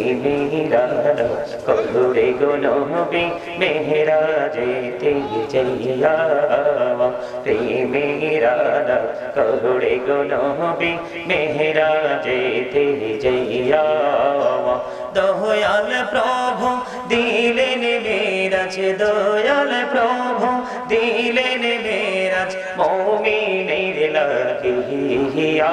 প্রেমেরা কহুরে গো নবী মেহরা যেতে যাইয়া প্রেমেরা কহুরে গো নবী মেহরা যেতে যাইয়া দয়াল প্রভু দিলেন মেরাজ দয়াল প্রভু দিলেন মেরাজ মৌমিনের লাগিয়া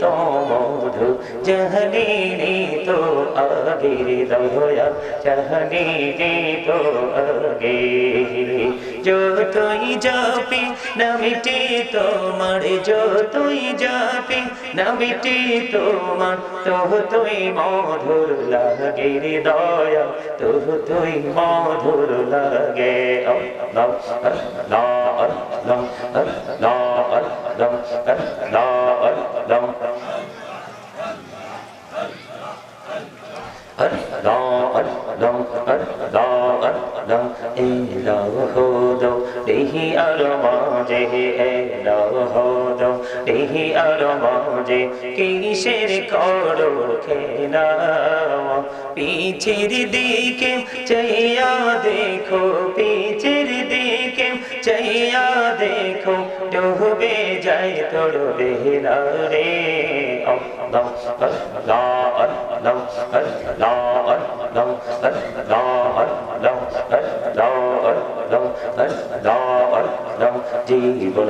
তো মধু জহনি তো আগের দয়া জহনি তো আগে যতই যাপি না মিটে তোমার যতই যাপি না মিটে তোমার তো তুই মধুর লাগে রে দয়া তো তুই মধুর লাগে আল্লাহ আল্লাহ আল্লাহ আল্লাহ আল্লাহ আল্লাহ আল্লাহ Allah, Allah, Allah, Allah, ইলাহো দেহি আর মাঝে দেহি আর কিসের করো খেলা পিছের দিকে চাইয়া দেখো পিছের চাইয়া দেখো ডুবে যায় তোর বেলা রে Allah, Allah, Allah, Allah, Allah, জীবন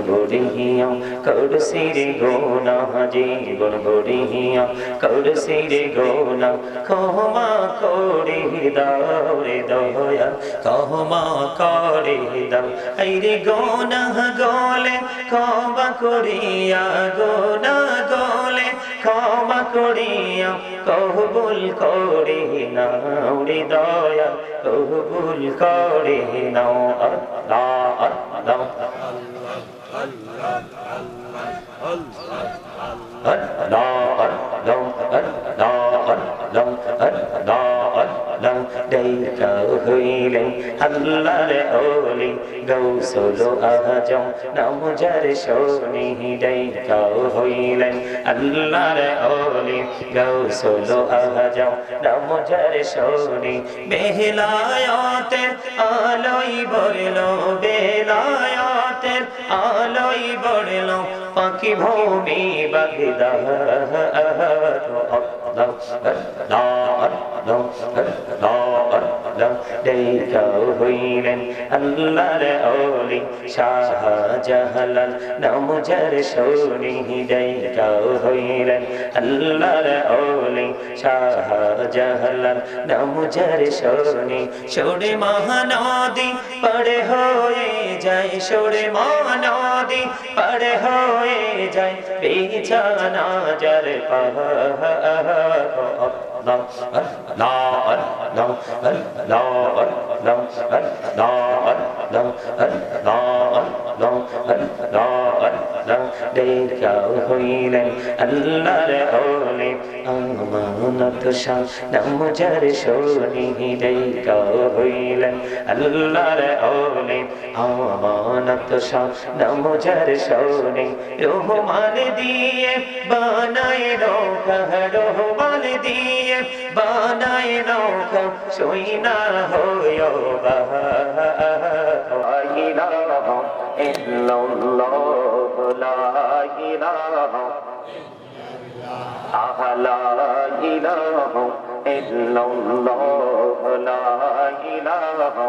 গড়িয়া করছি রে গোনা জীবন গড়িয়া করছি রে গোনা ক্ষমা করে দাও রে দয়া ক্ষমা করে দাও। এই রে গোনা গলে, ক্ষমা করিয়া, গোনা গলে, ক্ষমা করিয়া করে করে اللہ দিলেন আল্লাহর ওলি গৌসল আজম নামজার শনি হৃদয় কাউ হইলেন আল্লাহর ওলি গৌসল আজম নামজার শনি বেহলায়তের আলোই বলল বেলায়তের আলোই বলল পাখি ভূমি বাগদা আহ আহ আহ আহ আহ আহ দেখা হইলেন আল্লাহর ওলি শাহ জাহালাল নাম যার শোনি দেখা হইলেন আল্লাহর ওলি শাহ জাহালাল নাম যার শোনি সরে মহানদী পড়ে হয়ে যায় সরে মহানদী পড়ে হয়ে যায় বিছানা যার দেখা হইলেন আল্লাহর ওলে আমানত নাম যার শোনি দেখা হইলেন আল্লাহর ওলে আমানত নাম যার শোনি রহমান দিয়ে বানায় নৌকা রহমান দিয়ে বানাই নৌকা শুই না হয় আহলা ইলাহ ইল্লাল্লাহ লা ইলাহা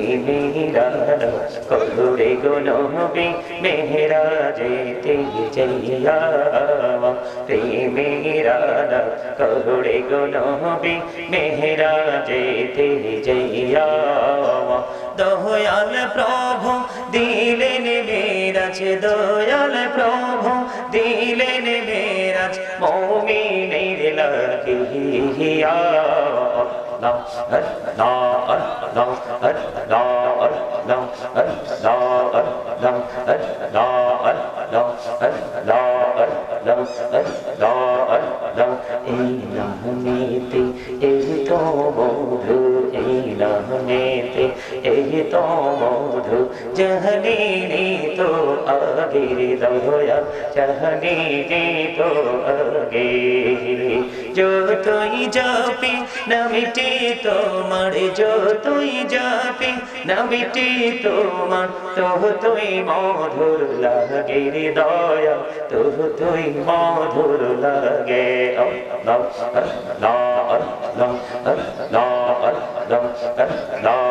করুরে গুনবি মেহরা যেতে জইয়া প্রেমেরা করুরে গুনবি মেহরা যেতে জইয়া দয়াল প্রভু দিলেন মেরাজ দয়াল প্রভু দিলেন মেরাজ মৌমিনের লাগিয়া এই তো বধু এই নহনেতে এই তো চাহনি রে তো আগে দয়া চাহনি রে তো আগে যতই যাবি না মিটে তোমার যতই যাবি না মিটে তোমার তোহ তুই মধুর লাগে রে দয়া তোহ তুই মধুর লাগে লা লা লা লা লা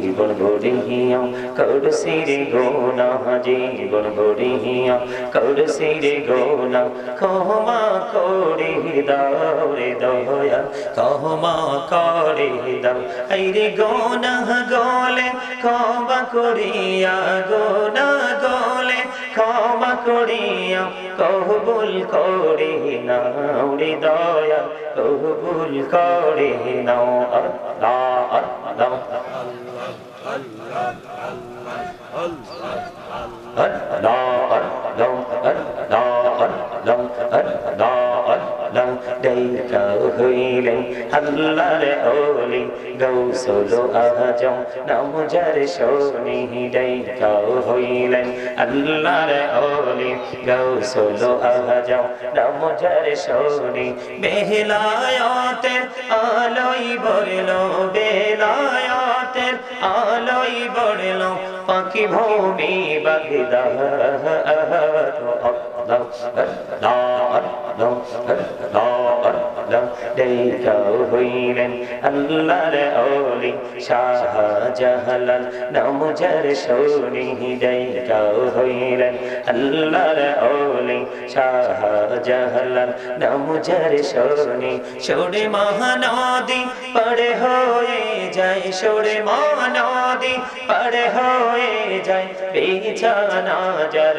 জীবন গড়িয়া করছি রে গোনা জীবন গড়িয়া করছি রে গোনা ক্ষমা করে দাও রে দয়া ক্ষমা করে দাও এই রে গোনা গলে ক্ষমা করিয়া গোনা গলে ক্ষমা করিয়া কবুল করে নাও রে দয়া কবুল করে নাও আল্লাহ আল্লাহ আল্লাহ আল্লাহ আল্লাহ দেখা হইলেন আল্লাহর ওলি গৌসল আজম নামজার শোনি দেখা হইলেন আল্লাহর ওলি গৌসল আজম নামজার শোনি বেহলায়াতের আলোই বরল বেলায়াতের, আলোই বরল পাখি ভূমি বাগিদা দাও দাও দাও দেখা হইলেন আল্লাহর ওলি শাহ জাহালাল নামজার শোনি দেখা হইলেন আল্লাহর ওলি শাহ জাহালাল নামজার শোনি সরে মহানদী পড়ে হয়ে যায় সরে মহানদী পড়ে হয়ে যায় বিছানা যার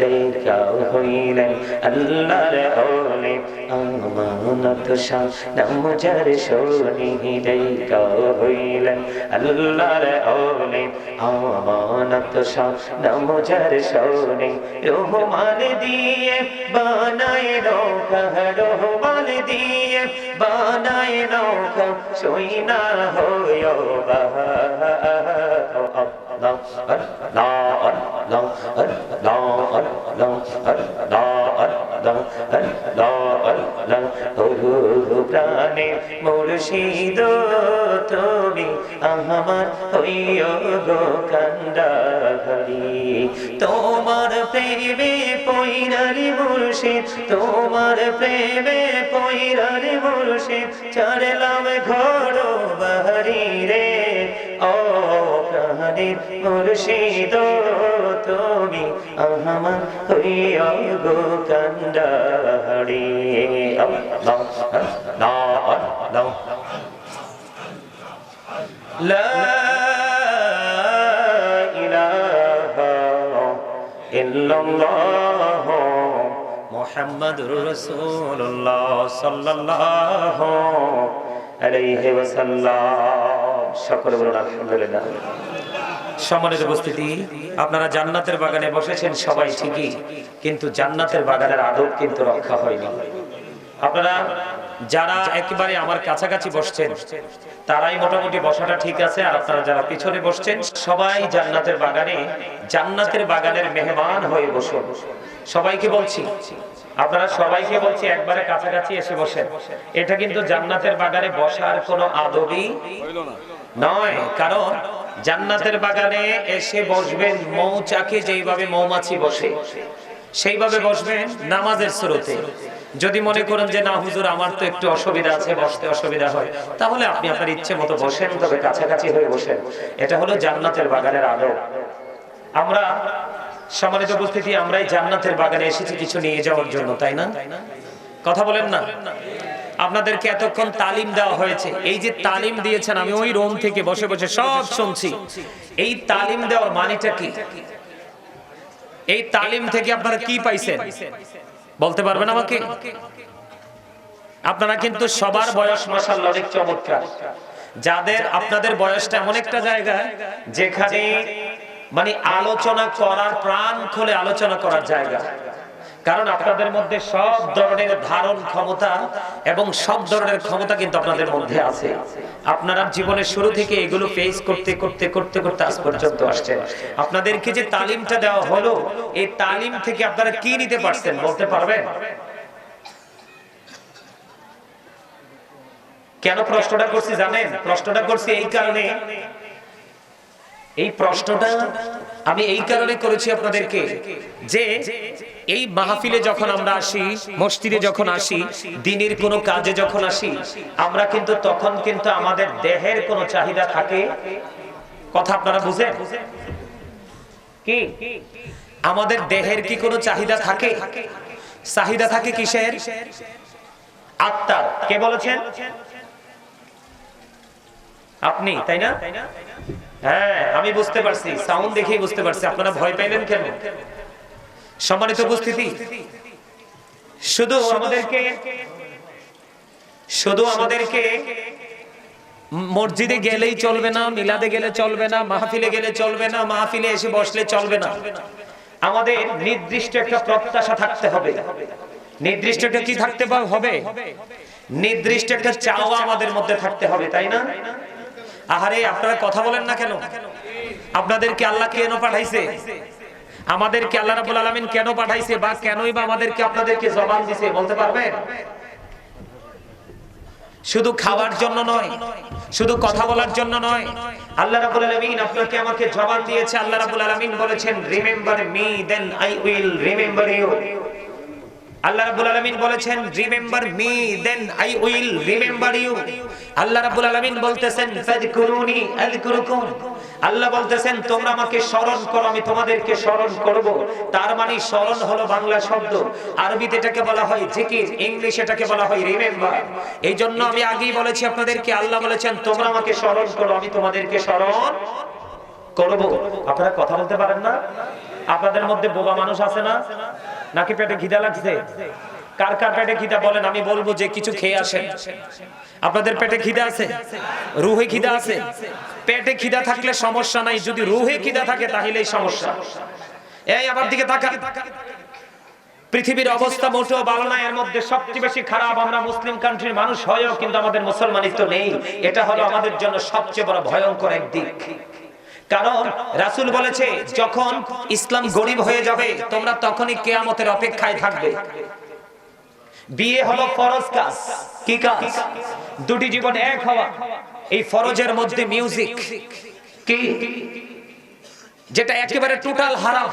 দেখা হইলেন আল্লাহর ওলি আমানত শাহ নামজার শোনি দেখা হইলেন আল্লাহর ওলি আমানত শাহ নামজার শোনি রহমান দিয়ে বানায় নৌকা রহমান দিয়ে বানায় নৌকা সই না হয় Allah, Allah, Allah, প্রাণে মুর্শিদ তুমি আমার হইয় তোমার প্রেমে পৈরারি মুর্শিদ তোমার প্রেমে পৈরারি মুর্শিদ চড়লাম ঘোড়ো বাহারি রে ও প্রাণের মুর্শিদ তুমি আমার হইয়া গো কান্ডারি আল্লাহ আল্লাহ আল্লাহ لا إله إلا الله محمد رسول الله صلى الله عليه وسلم সকলে বলুন, আলহামদুলিল্লাহ। সম্মানিত উপস্থিতি, আপনারা জান্নাতের বাগানে বসেছেন, সবাই ঠিকই, কিন্তু জান্নাতের বাগানের আদব কিন্তু রক্ষা হয়নি। আপনারা যারা একেবারে আমার কাছাকাছি বসছেন, তারাই মোটামুটি বসাটা ঠিক আছে, আর আপনারা যারা পিছনে বসছেন, সবাই জান্নাতের বাগানে, জান্নাতের বাগানের মেহমান হয়ে বসুন। সবাইকে বলছি, আপনারা সবাইকে বলছি, একবারে কাছাকাছি এসে বসেন। এটা কিন্তু জান্নাতের বাগানে বসার কোনো আদবই নয়, কারণ জান্নাতের বাগানে এসে বসবেন মৌচাকে যেইভাবে মৌমাছি বসে, সেইভাবে বসবেন নামাজের স্রোতে। যদি মনে করেন যে, না, হুজুর, আমার তো একটু অসুবিধা আছে, বসতে অসুবিধা হয়। তাহলে আপনি আপনার ইচ্ছে মতো বসেন, তবে কাছাকাছি হয়ে বসেন। এটা হলো জান্নাতের বাগানের আলো। আমরা সম্মানিত উপস্থিতি, আমরাই জান্নাতের বাগানে এসেছি কিছু নিয়ে যাওয়ার জন্য, তাই না? কথা বলেন না। আপনাদেরকে এতক্ষণ তালিম দেওয়া হয়েছে। এই যে তালিম দিয়েছেন, আমি ওই রোম থেকে বসে বসে সব শুনছি। এই তালিম দেওয়ার মানেটা কি? এই তালিম থেকে আপনারা কি পাইছেন? বলতে পারবেন আমাকে? আপনারা কিন্তু সবার বয়স মাসাল্লাহ অনেক চমৎকার। যাদের আপনাদের বয়সটা এমন একটা জায়গা যেখানে মানে আলোচনা করার প্রাণ খুলে আলোচনা করার জায়গা। কারণ আপনাদের মধ্যে সব ধরনের ধারণ ক্ষমতা এবং সব ধরনের ক্ষমতা কিন্তু আপনাদের মধ্যে আছে। আপনারা জীবনের শুরু থেকে এগুলো ফেস করতে করতে করতে করতে আজ পর্যন্ত আসছেন। আপনাদেরকে যে তালিমটা দেওয়া হলো, এই তালিম থেকে আপনারা কি নিতে পারছেন বলতে পারবেন? কেন প্রশ্নটা করছি জানেন? প্রশ্নটা করছি এই কারণে। এই প্রশ্নটা আমি এই কারণে করেছি আপনাদেরকে যে এই মাহফিলে যখন আমরা আসি, মসজিদে যখন আসি, দিনের কোনো কাজে যখন আসি, আমরা কিন্তু তখন কিন্তু আমাদের দেহের কোনো চাহিদা থাকে। কথা আপনারা বুঝেন? কি? আমাদের দেহের কি কোনো চাহিদা থাকে? চাহিদা থাকে কিসের? আত্মার। কে বলেছেন? আপনি, তাই না? হ্যাঁ আমি বুঝতে পারছি। সাউন্ড দেখেই বুঝতে পারছি। আপনারা ভয় পাইলেন কেন? সম্মানিত উপস্থিতি। শুধু আমাদেরকে শুধু আমাদেরকে মসজিদে গেলেই চলবে না মিলাদে গেলে চলবে না মাহফিলে গেলে চলবে না মাহফিলে এসে বসলে চলবে না। আমাদের নির্দিষ্ট একটা প্রত্যাশা থাকতে হবে। নির্দিষ্ট একটা কি থাকতে হবে। নির্দিষ্ট একটা চাওয়া আমাদের মধ্যে থাকতে হবে তাই না? আহারে আপনারা কথা বলেন না কেন? আপনাদেরকে আল্লাহ কেন পাঠাইছে? আমাদেরকে আল্লাহ রাব্বুল আলামিন কেন পাঠাইছে বা কেনই বা আমাদেরকে আপনাদেরকে জবান দিছে বলতে পারবেন শুধু খাবার জন্য নয়, শুধু কথা বলার জন্য নয়। আল্লাহ রাব্বুল আলামিন আপনাকে আমাকে জবান দিয়েছে। আল্লাহ রাব্বুল আলামিন বলেছেন remember me then I will remember you Allah রাব্বুল আলামিন বলেছেন remember me then I will remember you Allah রাব্বুল আলামিন বলতেছেন ফাযকুরুনি আযকুরুকুম আল্লাহ বলতেছেন, তোমরা আমাকে স্মরণ করো, আমি তোমাদেরকে স্মরণ করব। তার মানে স্মরণ হলো বাংলা শব্দ। আরবিতে এটাকে বলা হয় জিকির, ইংলিশ এটাকে বলা হয় রিমেম্বার এই জন্য আমি আগেই বলেছি আপনাদেরকে, আল্লাহ বলেছেন, তোমরা আমাকে স্মরণ করো, আমি তোমাদেরকে স্মরণ করব। আপনারা কথা বলতে পারেন না? আপনাদের মধ্যে বোবা মানুষ আছে না? নাকি পেটে খিদা লাগছে? কার কার পেটে খিদা বলেন, আমি বলব যে কিছু খেয়ে আসেন। আপনাদের পেটে খিদা আছে? রুহে খিদা আছে? পেটে খিদা থাকলে সমস্যা নাই, যদি রুহে খিদা থাকে তাহলেই সমস্যা। এই, আমার দিকে তাকান। পৃথিবীর অবস্থা মোটেও ভালো না, এর মধ্যে সবচেয়ে বেশি খারাপ আমরা মুসলিম কান্ট্রির মানুষ হয়েও কিন্তু আমাদের মুসলমানিত্ব নেই। এটা হলো আমাদের জন্য সবচেয়ে বড় ভয়ঙ্কর এক দিক। কারণ রাসূল বলেছে, যখন ইসলাম গরিব হয়ে যাবে, তোমরা তখনই কেয়ামতের অপেক্ষায় থাকবে। বিয়ে হলো ফরজ কাজ। কি কাজ? দুটি জীবন এক হওয়া। এই ফরজের মধ্যে মিউজিক। কি? যেটা একেবারে টোটাল হারাম।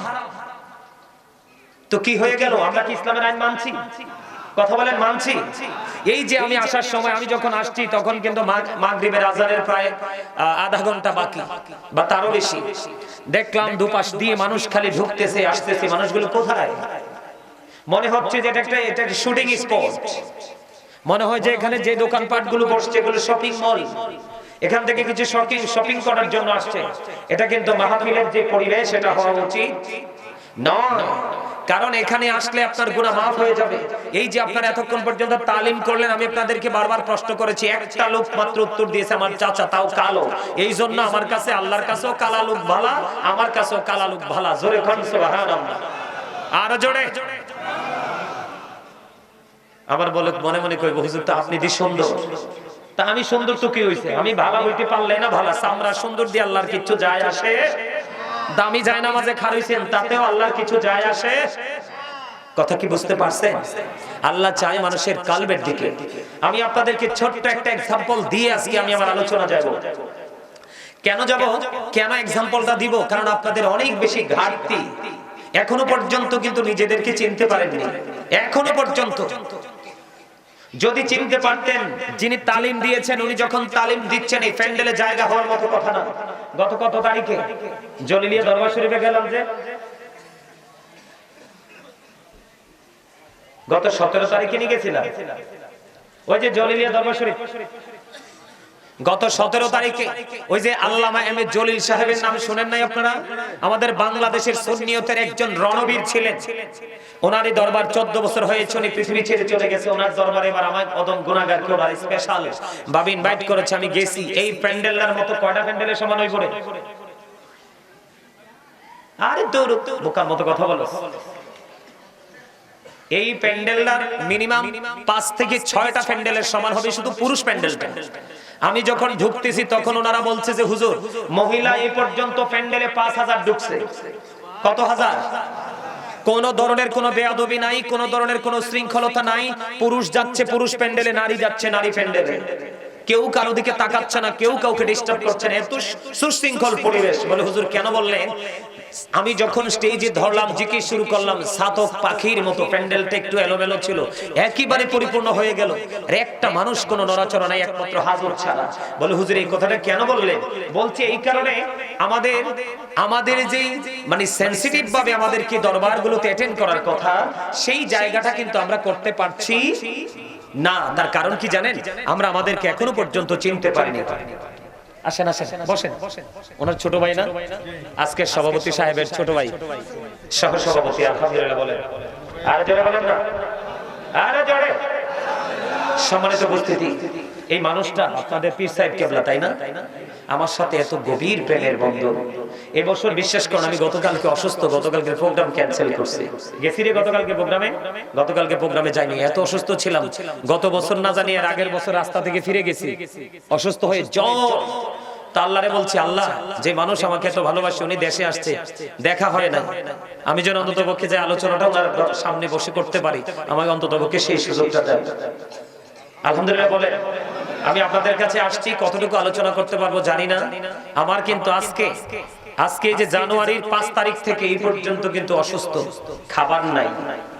তো কি হয়ে গেল? আমরা কি ইসলামের আইন মানছি? কথা বলেন মানছি। এই যে আমি আসার সময় আমি যখন আসছি, তখন কিন্তু মাগ- মাগরিবের আজানের প্রায় আধা ঘণ্টা বাকি, বা তারও বেশি। দেখলাম দুপাশ দিয়ে মানুষ খালি ঢুকতেছে, আসতেছে। মানুষগুলো কোথায়? মনে হচ্ছে যে এটা একটা, এটা শুটিং স্পট মনে হয় যে এখানে যে দোকানপাটগুলো বসছে, এগুলো শপিং মল এখান থেকে কিছু শপিং শপিং করার জন্য আসছে। এটা কিন্তু মাহফিলের যে পরিবেশ, সেটা হওয়া উচিত। নয় কারণ এখানে আসলে আপনার গুনাহ মাফ হয়ে যাবে। এই যে আপনারা এতক্ষণ পর্যন্ত তালিম করলেন, আমি আপনাদেরকে বারবার প্রশ্ন করেছি, একটা লোক মাত্র উত্তর দিয়েছে, আমার চাচা তাও কালো। এই জন্য আমার কাছে আল্লাহর কাছেও কালা লোক ভালা, আমার কাছেও কালা লোক ভালা। জোরে আরও জোরে। আবার বলে, মনে মনে কই হুজুর, তা আপনি দি সুন্দর। তা আমি সুন্দর তো কি হইছে? আমি ভালো হইতে পারলে না ভালো। সামরা সুন্দর দিয়ে আল্লাহর কিছু যায় আসে। দামি যায় নামাজে খারইছেন তাতেও আল্লাহর কিছু যায় আসে? কথা কি বুঝতে পারছেন? আল্লাহ চায় মানুষের কালবের দিকে। আমি আপনাদেরকে ছোট্ট একটা এক্সাম্পল দিয়ে আজকে আমি আমার আলোচনা যাব। কেন যাব? কেন এক্সাম্পলটা দিব? কারণ আপনাদের অনেক বেশি ঘাটতি। এখনও পর্যন্ত কিন্তু নিজেদেরকে চিনতে পারেননি। এখনও পর্যন্ত। যদি চিনতে পারতেন, যিনি তালিম দিয়েছেন, উনি যখন তালিম দিচ্ছেন, এই প্যান্ডেলে জায়গা হওয়ার মতো কথা না। গত কত তারিখে? জলিলিয়া দরবার শরীফে গেলাম যে। গত সতেরো তারিখে নিয়ে গেছিলাম। ওই যে জলিলিয়া দরবার শরীফ। গত সতেরো তারিখে ওই যে আল্লামা এম এ জলিল সাহেবের নাম শুনেন নাই আপনারা? আমাদের বাংলাদেশের সুন্নিয়তের একজন রণবীর ছিলেন। ওনারই দরবার চোদ্দ বছর হয়েছে, উনি পৃথিবী ছেড়ে চলে গেছে। ওনার দরবারে এবার আমার কদম গুণাগার কেউ স্পেশাল ভাবে ইনভাইট করেছে, আমি গেছি। এই প্যান্ডেলের মতো কয়টা প্যান্ডেলের সমান হয়ে পড়ে আরে দৌড়, বোকার মতো কথা বলো। এই প্যান্ডেলটার মিনিমাম পাঁচ থেকে ছয়টা প্যান্ডেলের সমান হবে শুধু পুরুষ প্যান্ডেলটা। আমি যখন ঢুকতেছি তখন ওনারা বলছে যে, হুজুর, মহিলা এই পর্যন্ত প্যান্ডেলে পাঁচ হাজার ঢুকছে। কত হাজার? কোন ধরনের কোন বেয়াদবি নাই, কোন ধরনের কোন শৃঙ্খলতা নাই। পুরুষ যাচ্ছে, পুরুষ প্যান্ডেলে, নারী যাচ্ছে, নারী প্যান্ডেলে। কেউ কারও দিকে তাকাচ্ছে না, কেউ কাউকে ডিস্টার্ব করছে না। এত সুশৃঙ্খল পরিবেশ। বলে, হুজুর, কেন বললেন আমি যখন স্টেজে ধরলাম, জিকির শুরু করলাম, সাতক পাখির মতো, প্যান্ডেলটা একটু এলোমেলো ছিল, একেবারে পরিপূর্ণ হয়ে গেল। একটা মানুষ কোনো নড়াচড়া নাই, একমাত্র হাজর ছাড়া। বলে, হুজুর, এই কথাটা কেন বললেন বলছে, এই কারণে আমাদের আমাদের যেই মানে সেনসিটিভ ভাবে আমাদেরকে দরবারগুলোতে অ্যাটেন্ড করার কথা, সেই জায়গাটা কিন্তু আমরা করতে পারছি না, তার কারণ কি জানেন? আমরা আমাদেরকে এখনও পর্যন্ত চিনতে পারিনি। আসেন আসেন, বসেন। ওনার ছোট ভাই না? আজকের সভাপতি সাহেবের ছোট ভাই। সহ সভাপতি, আলহামদুলিল্লাহ বলেন। আর জোরে বলেন না। আর জোরে। সম্মানিত উপস্থিতি। এই মানুষটা আপনাদের পীর সাহেব কেবলা, তাই না? আমার সাথে এত গভীর প্রেমের বন্ধন। এবছর বিশ্বাস করুন, আমি গতকালকে অসুস্থ, গতকালকে প্রোগ্রাম ক্যান্সেল করছি। গেছি রে গতকালকে প্রোগ্রামে গতকালকে প্রোগ্রামে যাইনি, এত অসুস্থ ছিলাম। গত বছর না জানি এর আগের বছর রাস্তা থেকে ফিরে গেছি। অসুস্থ হয়ে জ্বর। আল্লাহরে বলছি, আল্লাহ, যে মানুষ আমাকে এত ভালোবাসে, উনি দেশে আসছে। দেখা হয় না। আমি যেন অন্তত পক্ষে যে আলোচনাটা ওনার সামনে বসে করতে পারি, আমাকে অন্তত পক্ষে সেই সুযোগটা দেয় আলহামদুলিল্লাহ বলে, আমি আপনাদের কাছে আসছি, কতটুকু আলোচনা করতে পারব জানি না। আমার কিন্তু আজকে আজকে যে জানুয়ারির পাঁচ তারিখ থেকে এই পর্যন্ত কিন্তু অসুস্থ। খাবার নাই।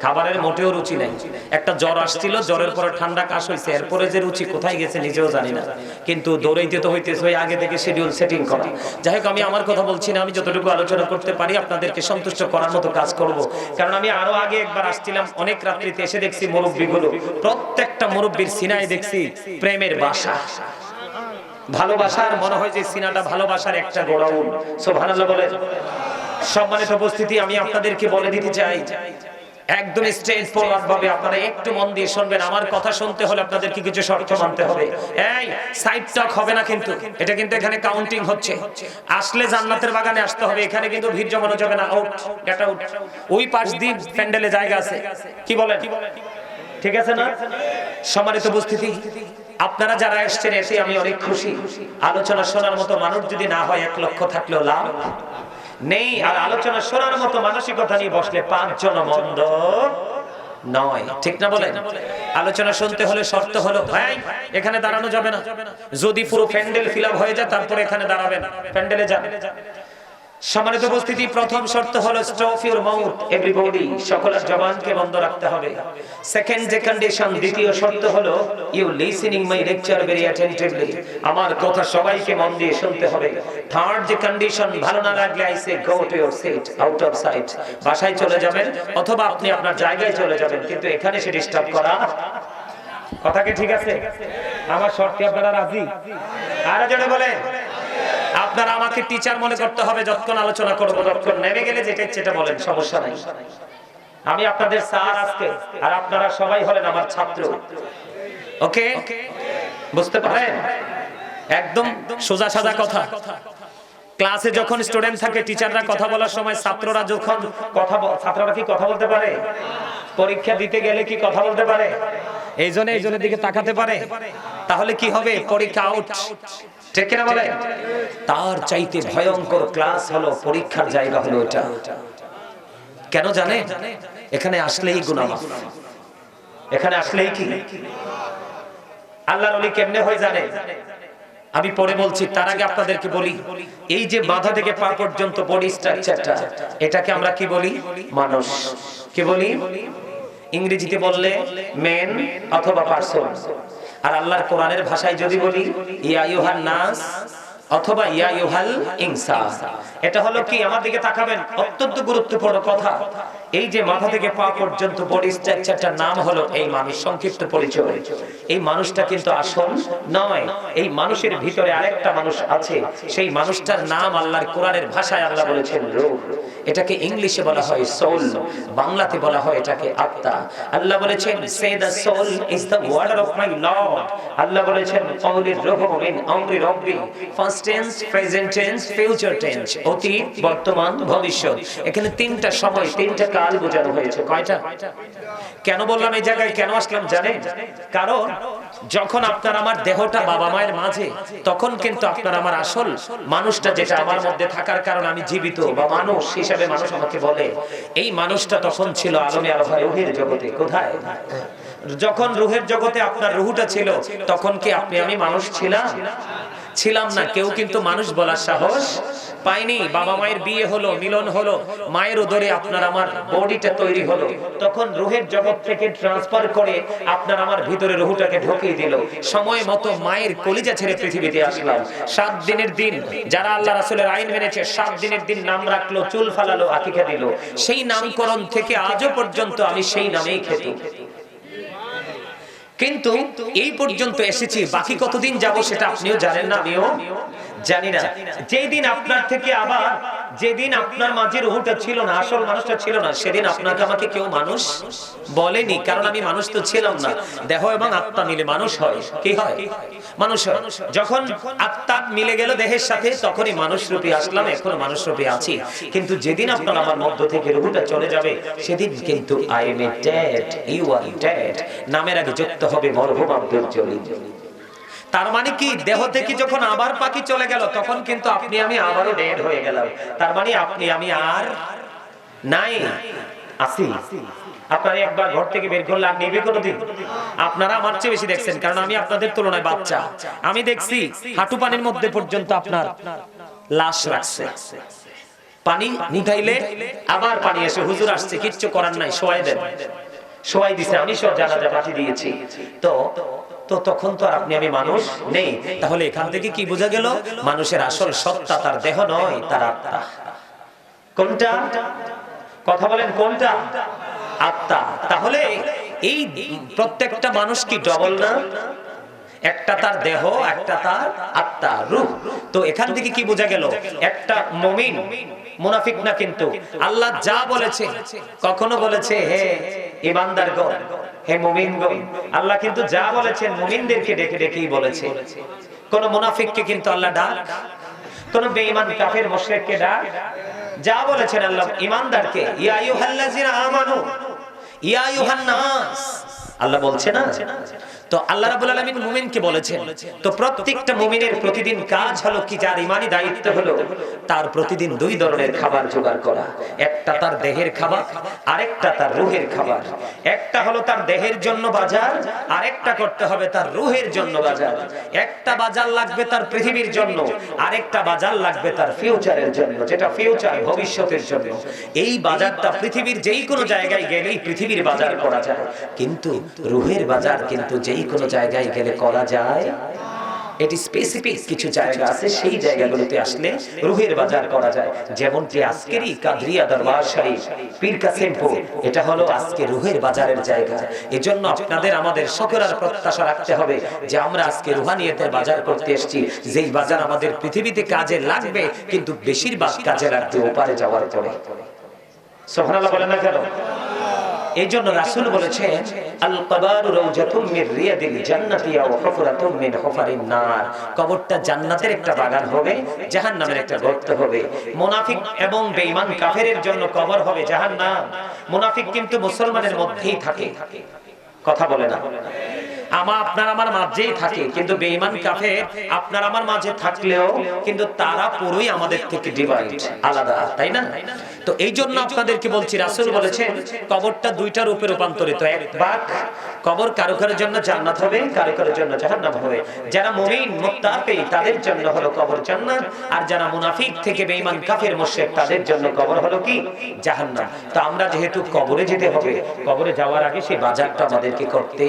খাবারের মোটেও রুচি নাই। একটা জ্বর আসছিল জ্বরের পরে ঠান্ডা কাশ হয়েছে এরপরে যে রুচি কোথায় গেছে নিজেও জানি না। কিন্তু দৌড়াইতে তো হইতেছে ওই আগে থেকে শিডিউল সেটিং করা। যাই হোক আমি আমার কথা বলছি না আমি যতটুকু আলোচনা করতে পারি আপনাদেরকে সন্তুষ্ট করার মতো কাজ করব। কারণ আমি আরও আগে একবার আসছিলাম অনেক রাত্রিতে এসে দেখছি মুরব্বীগুলো। প্রত্যেকটা মুরব্বীর সিনায় দেখছি প্রেমের বাসা। ভালোবাসার, মনে হয় যে সিনাটা ভালোবাসার একটা গোড়াউন। সুবহানাল্লাহ বলে সম্মানিত উপস্থিতি, আমি আপনাদেরকে বলে দিতে চাই, একদম স্ট্রেট ফরওয়ার্ড ভাবে আপনারা একটু মন দিয়ে শুনবেন। আমার কথা শুনতে হলে আপনাদেরকে কিছু শর্ত মানতে হবে। এই সাইড টক হবে না কিন্তু। এটা কিন্তু এখানে কাউন্টিং হচ্ছে। আসলে জান্নাতের বাগানে আসতে হবে। এখানে কিন্তু ভিড় জমানো যাবে না। আউট গেট আউট ওই পাশ দিয়ে প্যান্ডেলে জায়গা আছে। কি বলেন? ঠিক আছে না? সম্মানিত উপস্থিতি আপনারা যারা এসছেন এসে আমি অনেক খুশি। আলোচনা শোনার মতো মানুষ যদি না হয়, এক লক্ষ থাকলেও লাভ নেই। আর আলোচনা শোনার মতো মানসিকতা নিয়ে বসলে পাঁচজন মন্দ নয়। ঠিক না বলেন? আলোচনা শুনতে হলে শর্ত হলো ভাই এখানে দাঁড়ানো যাবে না। যদি পুরো প্যান্ডেল ফিল হয়ে যায়, তারপরে এখানে দাঁড়াবেন। প্যান্ডেলে যান। সম্মানিত উপস্থিতি, প্রথম শর্ত হলো স্টপ ইউর মাউথ এভরিবডি সকলের জবানকে বন্ধ রাখতে হবে। সেকেন্ড যে কন্ডিশন দ্বিতীয় শর্ত হলো you listening my lecture very attentively আমার কথা সবাইকে মন দিয়ে শুনতে হবে। থার্ড যে কন্ডিশন ভালো না লাগলে I say go to your seat out of sight বাসায় চলে যাবেন, অথবা আপনি আপনার জায়গায় চলে যাবেন, কিন্তু এখানে সে ডিস্টার্ব করা কথা কি ঠিক আছে? আমার শর্তে আপনারা রাজি? আরও জনে বলেন। আপনারা আমাকে টিচার মনে করতে হবে, যতক্ষণ আলোচনা করব, ততক্ষণ নেমে গেলে যেটা সেটা বলেন, সমস্যা নাই। আমি আপনাদের স্যার আজকে, আর আপনারা সবাই হলেন আমার ছাত্র। ওকে? বুঝতে পারেন? একদম সোজা সাদা কথা। ক্লাসে যখন স্টুডেন্ট থাকে টিচাররা কথা বলার সময় ছাত্ররা যখন কথা ছাত্ররা কি কথা বলতে পারে? পরীক্ষা দিতে গেলে কি কথা বলতে পারে? এই জন্য, এই জনের দিকে তাকাতে পারে। তাহলে কি হবে? পরীক্ষা আউট ঠিক কিনা বলে তার চাইতে ভয়ঙ্কর ক্লাস হলো, পরীক্ষার জায়গা হলো এটা। কেন জানে? এখানে আসলেই গুনামাফ এখানে আসলেই কি? আল্লাহর ওলি কেমনে হয়ে জানে? আমি পরে বলছি, তার আগে আপনাদেরকে বলি, এই যে মাথা থেকে পা পর্যন্ত বডি স্ট্রাকচারটা এটাকে আমরা কি বলি? মানুষ। কি বলি? ইংরেজিতে বললে ম্যান অথবা পার্সন আর আল্লাহর কোরআনের ভাষায় যদি বলি, ইয়া ইউহান নাস অথবা ইয়া ইউহাল ইনসা এটা হলো কি? আমার দিকে তাকাবেন। অত্যন্ত গুরুত্বপূর্ণ কথা। এই যে মাথা থেকে পা পর্যন্ত বডি স্ট্রাকচারটার নাম হলো এই মানুষ, সংক্ষিপ্ত পরিচয়। এই মানুষটা কিন্তু আসল নয়, এই মানুষের ভিতরে আরেকটা মানুষ আছে, সেই মানুষটার নাম আল্লাহর কোরআনের ভাষায় আল্লাহ বলেছেন রূহ। এটাকে ইংলিশে বলা হয় সোল, বাংলাতে বলা হয় এটাকে আত্মা। আল্লাহ বলেছেন say the soul is the word of my lord Allah বলেছেন কওলির রূহ মিন আমরি রব্বি first tense present tense future tense অতীত, বর্তমান, ভবিষ্যৎ। এখানে তিনটা সময়, তিনটা কাল বোঝানো হয়েছে। কয়টা? কেন বললাম এই জায়গায়? কেন আসলাম জানেন কারণ যখন আপনার আমার দেহটা বাবা মায়ের মাঝে, তখন কিন্তু আপনার আমার আসল মানুষটা যেটা আমার মধ্যে থাকার কারণে আমি জীবিত বা মানুষ হিসাবে মানুষ আমাকে বলে, এই মানুষটা তখন ছিল আলমে আলফা রুহের জগতে। কোথায়? যখন রুহের জগতে আপনার রুহুটা ছিল, তখন কি আপনি আমি মানুষ ছিলাম? ছিলাম না কেউ কিন্তু মানুষ বলার সাহস পাইনি। বাবা মায়ের বিয়ে হলো মিলন হলো মায়ের উদরে আপনার আমার বডিটা তৈরি হলো। তখন রুহের জগৎ থেকে ট্রান্সফার করে আপনার আমার ভিতরে রুহুটাকে ঢুকিয়ে দিল। সময় মতো মায়ের কলিজা ছেড়ে পৃথিবীতে আসলাম। সাত দিনের দিন যারা আল্লাহ রাসূলের আইন মেনেছে সাত দিনের দিন নাম রাখল চুল ফালালো আকিকা দিল। সেই নামকরণ থেকে আজও পর্যন্ত আমি সেই নামেই খেতে। কিন্তু এই পর্যন্ত এসেছি। বাকি কতদিন যাব সেটা আপনিও জানেন না আমিও। জানি না। যেদিন আপনার থেকে আবার, যেদিন আপনার মাঝে রুহুটা ছিল না, আসল মানুষটা ছিল না, সেদিন আপনাকে আমাকে কেউ মানুষ বলেনি, কারণ আমি মানুষ তো ছিলাম না। দেহ এবং আত্মা মিলে মানুষ হয়। কি হয়? মানুষ হয়। যখন আত্মা মিলে গেল দেহের সাথে, তখনই মানুষ রূপে আসলাম, এখনও মানুষ রূপে আছি। কিন্তু যেদিন আপনার আমার মধ্য থেকে রুহুটা চলে যাবে, সেদিন কিন্তু I am a dead you are dead নামের আগে যুক্ত হবে মরহুম আব্দুল জলিল। তার মানে কি? দেহ থেকে যখন আবার পাখি চলে গেল তখন কিন্তু আপনি আমি আবারও ডেড হয়ে গেলাম। তার মানে আপনি আমি আর নাই। আসি। আপনারা একবার ঘর থেকে বের করলে আর নেবে কোনোদিন? আপনারা আমার চেয়ে বেশি দেখছেন কারণ আমি আপনাদের তুলনায় বাচ্চা। আমি দেখছি হাঁটু পানির মধ্যে পর্যন্ত আপনার লাশ রাখছে। পানি নিভাইলে আবার পানি এসে হুজুর আসছে কিচ্ছু করার নাই শোয়াই দেন। শোয়াই দিছে আমি সব জানাজা পাঠিয়ে দিয়েছি। তো তো তখন তো আপনি আমি মানুষ নেই। তাহলে এখান থেকে কি বোঝা গেল? মানুষের আসল সত্তা তার দেহ নয়, তার আত্মা। কোনটা? কথা বলেন কোনটা? আত্মা। তাহলে এই প্রত্যেকটা মানুষ কি ডবল না? একটা তার দেহ, একটা তার আত্মা, রূহ। তো এখান থেকে কি বোঝা গেল? একটা মমিন, মুনাফিক না কিন্তু। আল্লাহ যা বলেছে, কখনো বলেছে, হে ইমানদার গণ হে মুমিন গণ আল্লাহ কিন্তু যা বলেছেন মুমিনদেরকে ডেকে ডেকেই বলেছে। কোন মুনাফিককে কিন্তু আল্লাহ ডাক, কোন বেঈমান কাফের মুশরিককে ডাক। যা বলেছেন আল্লাহ ইমানদারকে ইয়া আইয়ুহাল্লাযিনা আমানু, ইয়া আইয়ুহান নাস। আল্লাহ বলছে না? তো আল্লাহ রাব্বুল আলামিন মুমিনকে বলেছেন, তো প্রত্যেকটা মুমিনের প্রতিদিন কাজ হলো কি? যার ইমানি দায়িত্ব হলো তার প্রতিদিন দুই ধরনের খাবার জোগাড় করা। একটা তার দেহের খাবার, আরেকটা তার রুহের খাবার। একটা হলো তার দেহের জন্য বাজার, আরেকটা করতে হবে তার রুহের জন্য বাজার। একটা বাজার লাগবে তার পৃথিবীর জন্য, আরেকটা বাজার লাগবে তার ফিউচারের জন্য, যেটা ফিউচার ভবিষ্যতের জন্য। এই বাজারটা পৃথিবীর যেই কোনো জায়গায় গেলেই পৃথিবীর বাজার করা যায়। কিন্তু রুহের বাজার কিন্তু যেই কোনো জায়গায় গেলে করা যায়? এটি স্পেসিফিক কিছু জায়গা আছে, সেই জায়গাগুলোতে আসলে রুহের বাজার করা যায়। যেমনটি আজকেরই কাদরিয়া দরবার শরীফ পীর কাসিমপুর এটা হলো আজকে রুহের বাজারের জায়গা। এজন্য আপনাদের, আমাদের সকলের প্রত্যাশা রাখতে হবে যে আমরা আজকে রুহানিয়তের বাজার করতে এসেছি। যেই বাজার আমাদের পৃথিবীতে কাজে লাগবে, কিন্তু বেশিরভাগ কাজে লাগতে ওপারে যাওয়ার পরে। সুবহানাল্লাহ বলেন না কেন? এই জন্য রাসূল কিন্তু মুসলমানের মধ্যেই থাকে। কথা বলে না। আমা আপনার আমার মাঝেই থাকে, কিন্তু বেঈমান কাফের আপনার আমার মাঝে থাকলেও কিন্তু তারা পুরোই আমাদের থেকে ডিভাইড আলাদা, তাই না? তো এই জন্য আপনাদেরকে বলছি রাসূল বলেছেন কবরটা দুইটা রূপে রূপান্তরিত। এক ভাগ কবর কারও কারোর জন্য জান্নাত হবে কারও কারোর জন্য জাহান্নাম হবে। যারা মুমিন মুত্তাকি তাদের জন্য হলো কবর জান্নাত আর যারা মুনাফিক থেকে বেঈমান কাফের মুশরিক তাদের জন্য কবর হলো কি? জাহান্নাম। তো আমরা যেহেতু কবরে যেতে হবে কবরে যাওয়ার আগে সেই বাজারটা আমাদেরকে করতে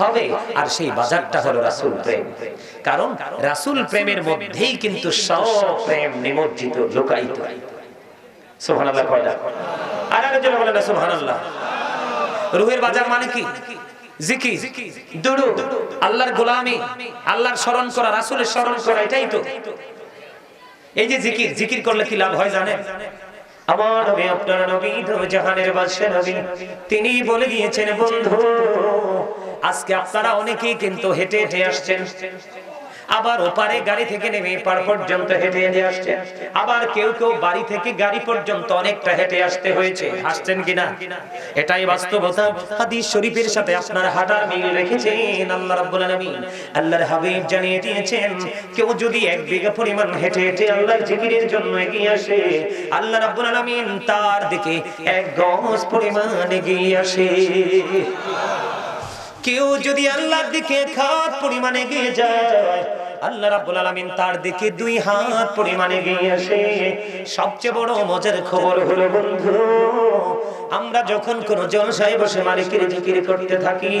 হবে আর সেই বাজারটা হলো রাসূল প্রেম। কারণ রাসূল প্রেমের মধ্যেই কিন্তু সব প্রেম নিমজ্জিত লুকায়িত। মানে এই যে জিকির জিকির করলে কি লাভ হয় তিনি বলে গিয়েছেন, বন্ধু, আজকে আপনারা অনেকেই কিন্তু হেঁটে হেঁটে আসছেন। আবার ওপারে গাড়ি থেকে নেমে পার পর্যন্ত হেঁটে হেঁটে আসছে। আবার কেউ কেউ বাড়ি থেকে গাড়ি পর্যন্ত অনেকটা হেঁটে আসতে হয়েছে। আসছেন কিনা? এটাই বাস্তবতা। হাদিস শরীফের সাথে আপনার হাঁটার মিল রেখেছেন আল্লাহ রাব্বুল আলামিন। আল্লাহর হাবিব জানিয়ে দিয়েছেন, কেউ যদি এক বিঘা পরিমাণ হেঁটে হেঁটে আল্লাহর জিকিরের জন্য এগিয়ে আসে, আল্লাহ রাব্বুল আলামিন তার দিকে এক গজ পরিমাণ এগিয়ে আসে। কেউ যদি আল্লাহর দিকে খাত পরিমাণে এগিয়ে যায়, আল্লাহ রাব্বুল আলামিন তার দিকে দুই হাত পরিমাণে এগিয়ে আসে। সবচেয়ে বড় মজার খবর হলো, বন্ধু, আমরা যখন কোন জলসায় বসে মালিকের জিকির করতে থাকি,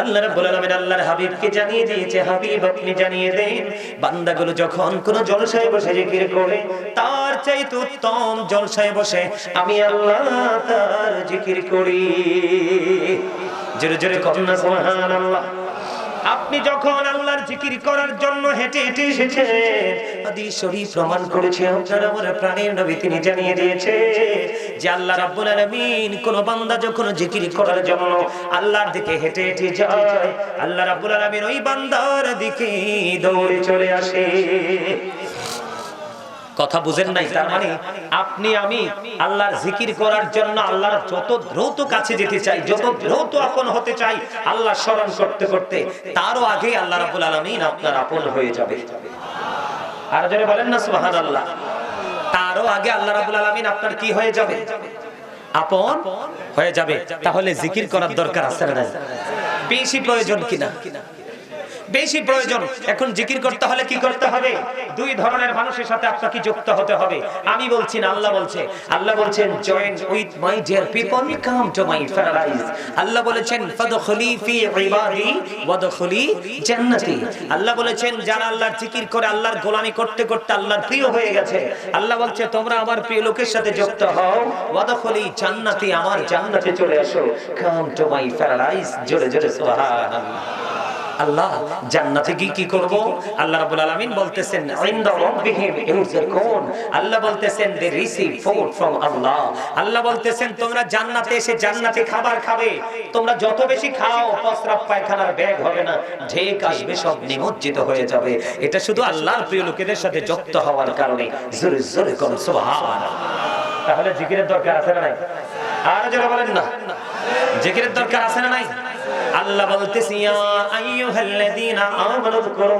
আল্লাহ রাব্বুল আলামিন আল্লাহর হাবিবকে জানিয়ে দিয়েছে, হাবিব, আপনি জানিয়ে দেন, বান্দাগুলো যখন কোন জলসায় বসে জিকির করে, তার চাইতে উত্তম জলসায় বসে আমি আল্লাহ তার জিকির করি। জোরে জোরে কন্যা সুবহানাল্লাহ। আপনি যখন আল্লাহর জিকির করার জন্য হেঁটে হেঁটে এসেছেন হাদিস শরীফ প্রমাণ করেছে আপনার আমার প্রাণের নবী তিনি জানিয়ে দিয়েছে যে আল্লাহ রাব্বুল আলামিন কোন বান্দা যখন জিকির করার জন্য আল্লাহর দিকে হেঁটে হেঁটে যায় আল্লাহ রাব্বুল আলামিন ওই বান্দার দিকে দৌড়ে চলে আসে। কথা বুঝেন নাই, তার মানে আপনি, আমি আল্লাহর জিকির করার জন্য আল্লাহর যত দ্রুত কাছে যেতে চাই, যত দ্রুত আপন হতে চাই, আল্লাহ স্মরণ করতে করতে তারও আগে আল্লাহ রাব্বুল আলামিন আপনার আপন হয়ে যাবে। আর যারা বলেন না, সুবহানাল্লাহ। তারও আগে আল্লাহ রাব্বুল আলামিন আপনার কি হয়ে যাবে? আপন হয়ে যাবে। তাহলে জিকির করার দরকার আছে না বেশি প্রয়োজন কিনা? বেশি প্রয়োজন। এখন জিকির করতে হলে কি করতে হবে? দুই ধরনের মানুষের সাথে আপনাকে যুক্ত হতে হবে। আমি বলছি না, আল্লাহ বলছে। আল্লাহ বলছেন join with my dear people come to my paradise Allah বলেছেন ফাদখুলি ফি ইবাদি ওয়াদখুলি জান্নাতি আল্লাহ বলেছেন, যারা আল্লাহর জিকির করে, আল্লাহর গোলামি করতে করতে আল্লাহর প্রিয় হয়ে গেছে। আল্লাহ বলছে, তোমরা আমার প্রিয় লোকের সাথে যুক্ত হও। ওয়াদখুলি জান্নাতি আমার জান্নাতে চলে আসো কাম টু মাই প্যারাডাইস জোরে জোরে, সুবহানাল্লাহ। আল্লাহ, জান্নাতে কি কি করব? আল্লাহ রাব্বুল আলামিন বলতেছেন, ইনদা রাব্বিহিম ইউরজাকুন আল্লাহ বলতেছেন they receive food from Allah Allah বলতেছেন, তোমরা জান্নাতে এসে জান্নাতে খাবার খাবে। তোমরা যত বেশি খাও, প্রস্রাব পায়খানার ব্যাগ হবে না। ঢেক আসবে, সব নিমজ্জিত হয়ে যাবে। এটা শুধু আল্লাহর প্রিয় লোকেদের সাথে যুক্ত হওয়ার কারণে। জোরে জোরে কোন, সুবহানাল্লাহ। তাহলে জিকিরের দরকার আছে না নাই? আর যারা বলেন না। জিকিরের দরকার আছে না নাই? আল্লাহ বলতেছি ইয়া আইয়ুহাল্লাযীনা আমানু